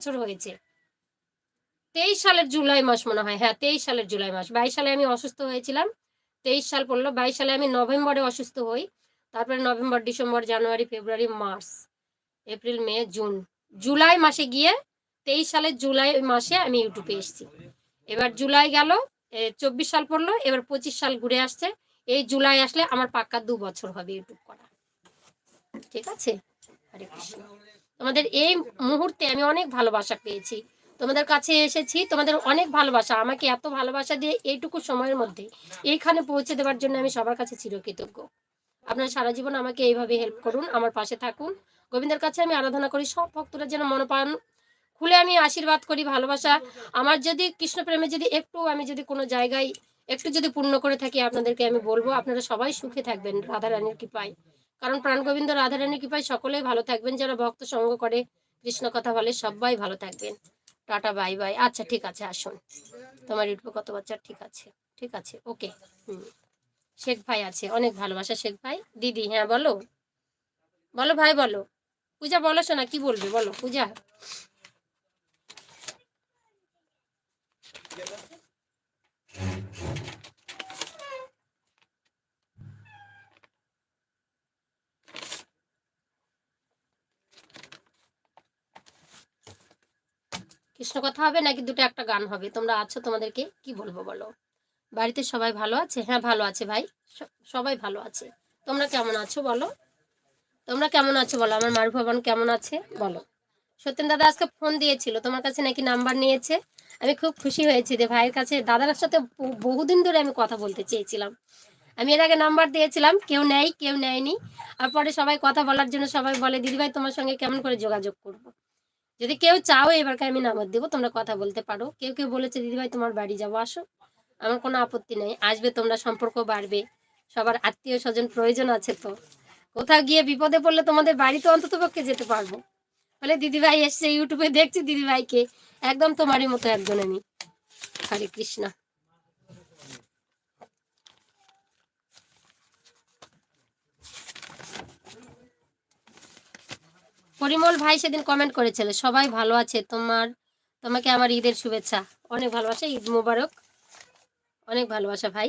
বছর হয়েছে। তেইশ সালের জুলাই মাস মনে হয়। হ্যাঁ তেইশ সালের জুলাই মাস। বাইশ সালে আমি অসুস্থ হয়েছিলাম। তেইশ সাল পড়ল। বাইশ সালে আমি নভেম্বরে অসুস্থ হই। তারপরে November, December, January, February, March, April, May, June. July মাসে গিয়ে তেইশ সালের জুলাই মাসে আমি ইউটিউবে এসেছি। এবার জুলাই গেল চব্বিশ সাল পড়ল, এবার পঁচিশ সাল ঘুরে আসছে। এই জুলাই আসলে আমার পাক্কা দু বছর হবে ইউটিউব করা। ঠিক আছে? হরে কৃষ্ণ। তোমাদের এই মুহূর্তে আমি অনেক ভালোবাসা পেয়েছি। তোমাদের কাছে এসেছি, তোমাদের অনেক ভালোবাসা, আমাকে এত ভালোবাসা দিয়ে এইটুকু সময়ের মধ্যে এইখানে পৌঁছে দেওয়ার জন্য আমি সবার কাছে চিরকৃতজ্ঞ। আপনারা সারা জীবন আমাকে এইভাবে হেল্প করুন, আমার পাশে থাকুন। গোবিন্দের কাছে আমি আরাধনা করি, সব ভক্তরা যেন মনোপান খুলে আমি আশীর্বাদ করি, ভালোবাসা। আমার যদি কৃষ্ণপ্রেমে যদি একটু আমি যদি কোনো জায়গায় একটু যদি পূর্ণ করে থাকি, আপনাদেরকে আমি বলব, আপনারা সবাই সুখে থাকবেন, রাধা রানীর কৃপায়। কারণ প্রাণ গোবিন্দ রাধারানীর কৃপায় সকলেই ভালো থাকবেন, যারা ভক্ত সঙ্গ করে কৃষ্ণ কথা বলে সবাই ভালো থাকবেন। টাটা, বাই বাই। আচ্ছা ঠিক আছে, আসুন। তোমার ইউটিউবে কত বাচ্চা ঠিক আছে ঠিক আছে, ওকে। হুম। শেখ ভাই আছে, অনেক ভালোবাসা শেখ ভাই। দিদি হ্যাঁ বলো। বলো ভাই, বলো। পূজা, বলো শোনা, কি বলবে? বলো, পূজা। কৃষ্ণ কথা হবে নাকি দুটো একটা গান হবে? তোমরা আছো তোমাদেরকে? কি বলব বলো? বাড়িতে সবাই ভালো আছে? হ্যাঁ ভালো আছে ভাই। সবাই ভালো আছে। তোমরা কেমন আছো বলো? তোমরা কেমন আছো বলো? আমার মারু ভবন কেমন আছে? বলো। সত্যেন দাদা আজকে ফোন দিয়েছিল, তোমার কাছে নাকি নাম্বার নিয়েছে? আমি খুব খুশি হয়েছি যে ভাইয়ের কাছে, দাদার সাথে বহুদিন ধরে আমি কথা বলতে চেয়েছিলাম। আমি এর আগে নাম্বার দিয়েছিলাম, কেউ নেয় কেউ নেয়নি। আর পরে সবাই কথা বলার জন্য সবাই বলে, দিদিভাই, তোমার সঙ্গে কেমন করে যোগাযোগ করব। যদি কেউ চাও এবারকে আমি নাম্বার দেবো? তোমরা কথা বলতে পারো। কেউ কেউ বলেছে, দিদিভাই, তোমার বাড়ি যাব, আসো। আমার কোনো আপত্তি নেই। আসবে, তোমরা সম্পর্ক বাড়বে। সবার আত্মীয় স্বজন প্রয়োজন আছে তো। কোথাও গিয়ে বিপদে পড়লে তোমাদের বাড়িতে অন্তত পক্ষে যেতে পারব। বলে, দিদিভাই এসছে, ইউটিউবে দেখছি দিদিভাইকে। একদম তোমারই মতো একজন আমি। হরে কৃষ্ণ। পরিমল ভাই সেদিন কমেন্ট করেছিল, সবাই ভালো আছে, তোমার, তোমাকে আমার ঈদের শুভেচ্ছা। অনেক ভালোবাসা, ঈদ মোবারক। অনেক ভালোবাসা ভাই।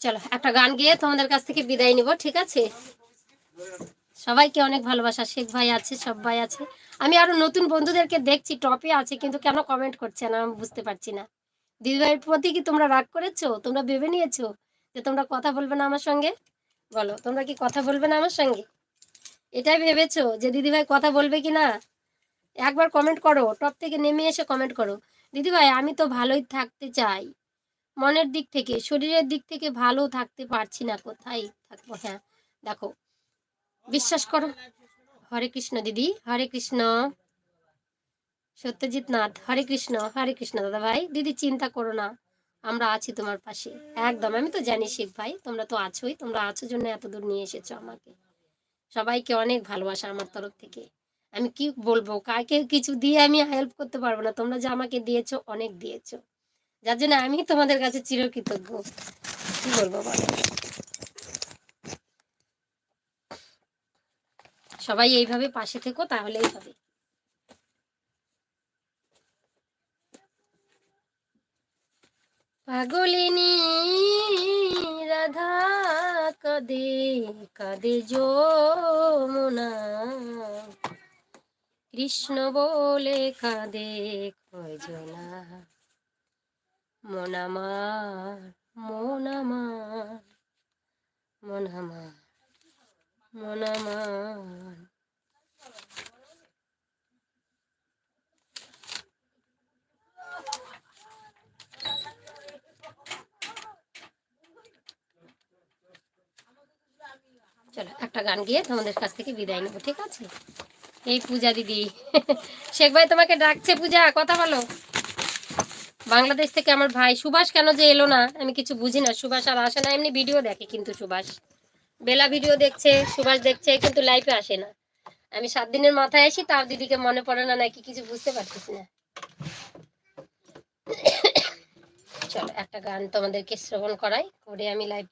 চলো, একটা গান গিয়ে তোমাদের কাছ থেকে বিদায় নিব, ঠিক আছে? সবাইকে অনেক ভালোবাসা, শেখ ভাই আছে, সব ভাই আছে। আমি আরও নতুন বন্ধুদেরকে দেখছি, টপে আছে, কিন্তু কেন কমেন্ট করছে না, আমি বুঝতে পারছি না। দিদিভাইয়ের প্রতি কি তোমরা রাগ করেছ? তোমরা ভেবে নিয়েছো যে তোমরা কথা বলবে না আমার সঙ্গে? বলো, তোমরা কি কথা বলবে না আমার সঙ্গে? এটাই ভেবেছো যে দিদিভাই কথা বলবে কি না একবার কমেন্ট করো টপ থেকে নেমে এসে কমেন্ট করো। দিদিভাই, আমি তো ভালোই থাকতে চাই। মনের দিক থেকে, শরীরের দিক থেকে ভালো থাকতে পারছি না। কোথায় থাকব? হ্যাঁ দেখো, বিশ্বাস করো। হরে কৃষ্ণ দিদি, হরে কৃষ্ণ। সত্যজিৎ নাথ, হরে কৃষ্ণ হরে কৃষ্ণ দাদা ভাই দিদি চিন্তা করো না, আমরা আছি তোমার পাশে। একদম, আমি তো জানি শেখ ভাই, তোমরা তো আছোই, তোমরা আছো জন্য এত দূর নিয়ে এসেছ আমাকে। সবাইকে অনেক ভালোবাসা আমার তরফ থেকে। আমি কি বলব কাকে কিছু দিয়ে আমি হেল্প করতে পারব না, তোমরা যে আমাকে দিয়েছ, অনেক দিয়েছ। যার জন্য আমি তোমাদের কাছে চিরকৃতজ্ঞ। কি বলব বলো? সবাই এইভাবে পাশে থেকো, তাহলেই হবে। পাগলিনী রাধা কদে কদে যমুনা। কৃষ্ণ বলে কাঁদে খজনা। মন আমার মন আমার মন আমার মন আমার চলো, একটা গান গিয়ে তোমাদের কাছ থেকে বিদায় নেব, ঠিক আছে? এই পূজা দিদি। শেখ ভাই তোমাকে ডাকছে পূজা, কথা বলো। বাংলাদেশ থেকে আমার ভাই সুভাষ কেন যে এলো না, আমি কিছু বুঝি না। সুভাষ আর আসে না, এমনি ভিডিও দেখে কিন্তু সুভাষ। বেলা ভিডিও দেখছে, সুভাষ দেখছে, কিন্তু লাইফে আসে না। আমি সাত দিনের মাথায় আসি তাও দিদিকে মনে পড়ে না, নাকি কিছু বুঝতে পারতেছি না। চলো, একটা গান তোমাদেরকে শ্রবণ করাই, করে আমি লাইভ